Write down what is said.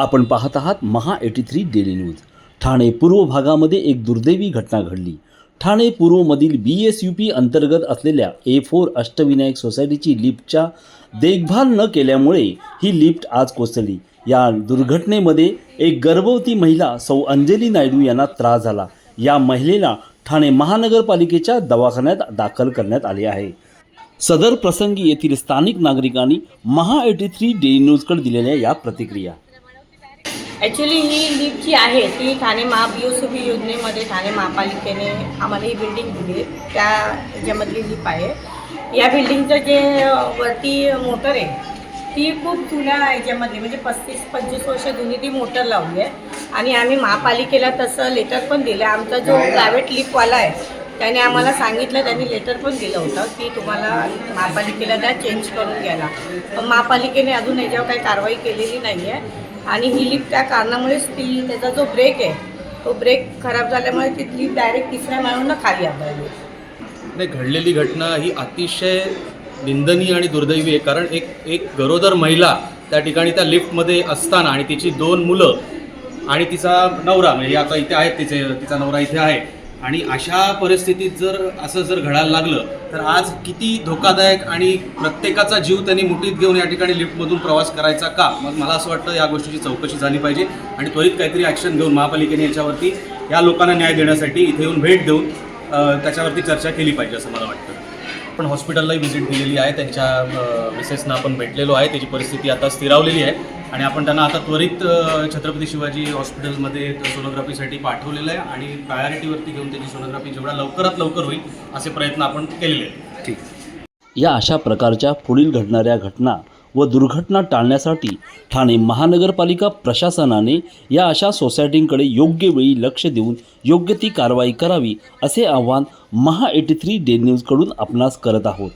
आपण पाहत आहात Maha AT three daily news. Thane पूर्व भागामध्ये एक दुर्दैवी घटना घडली. ठाणे पूर्वमधील बी एस यू पी अंतर्गत असलेल्या ए फोर अष्टविनायक सोसायटीची लिफ्टच्या देखभाल न केल्यामुळे ही लिफ्ट आज कोसळली. या दुर्घटनेमध्ये एक गर्भवती महिला सौ अंजली नायडू यांना त्रास झाला. या महिलेला ठाणे महानगरपालिकेच्या दवाखान्यात दाखल करण्यात आले आहे. सदर प्रसंगी येथील स्थानिक नागरिकांनी महा एटी थ्री डेली न्यूजकडे दिलेल्या या प्रतिक्रिया. ॲक्च्युली ही लीप जी आहे ती ठाणे महा बी ओ सी बी योजनेमध्ये ठाणे महापालिकेने आम्हाला ही बिल्डिंग दिली त्या ह्याच्यामधली लीप आहे. या बिल्डिंगचं जे वरती मोटर आहे ती खूप जुन्या ह्याच्यामध्ये म्हणजे पस्तीस पंचवीस वर्ष जुनी ती मोटर लावली आहे. आणि आम्ही महापालिकेला तसं लेटर पण दिलं आहे. आमचा जो प्रायव्हेट लिपवाला आहे त्याने आम्हाला सांगितलं त्यांनी लेटर पण दिलं होतं की तुम्हाला महापालिकेला द्या चेंज करून घ्यायला. पण महापालिकेने अजून याच्यावर काही कारवाई केलेली नाही आहे आणि ही लिफ्ट त्या कारणामुळेच ती त्याचा जो ब्रेक आहे तो ब्रेक खराब झाल्यामुळे ती लिफ्ट डायरेक्ट तिसऱ्या माळून खाली आदळली. नाही घडलेली घटना ही अतिशय निंदनीय आणि दुर्दैवी आहे. कारण एक एक गरोदर महिला त्या ठिकाणी त्या लिफ्टमध्ये असताना आणि तिची दोन मुलं आणि तिचा नवरा म्हणजे आता इथे आहेत तिचे तिचा नवरा इथे आहे आणि अशा परिस्थितीत जर असं जर घडायला लागलं तर आज किती धोकादायक आणि प्रत्येकाचा जीव त्यांनी मुठीत घेऊन या ठिकाणी लिफ्टमधून प्रवास करायचा का? मग मला असं वाटतं या गोष्टीची चौकशी झाली पाहिजे आणि त्वरित काहीतरी ॲक्शन घेऊन महापालिकेने याच्यावरती या लोकांना न्याय देण्यासाठी इथे येऊन भेट देऊन त्याच्यावरती चर्चा केली पाहिजे असं मला वाटतं. आपण हॉस्पिटललाही व्हिजिट दिलेली आहे त्यांच्या मिसेसना आपण भेटलेलो आहे त्याची परिस्थिती आता स्थिरावलेली आहे. आणि आपण त्यांना आता त्वरित छत्रपती शिवाजी हॉस्पिटलमध्ये सोनोग्राफीसाठी पाठवलेलं आहे आणि प्रायोरिटीवरती घेऊन त्याची सोनोग्राफी जेवढा लवकरात लवकर होईल असे प्रयत्न आपण केलेले आहेत. ठीक. या अशा प्रकारच्या पुढील घडणाऱ्या घटना व दुर्घटना टाळण्यासाठी ठाणे महानगरपालिका प्रशासनाने या अशा सोसायटींकडे योग्य वेळी लक्ष देऊन योग्य ती कारवाई करावी असे आवाहन महा एटी थ्री डे न्यूजकडून आपणास करत आहोत.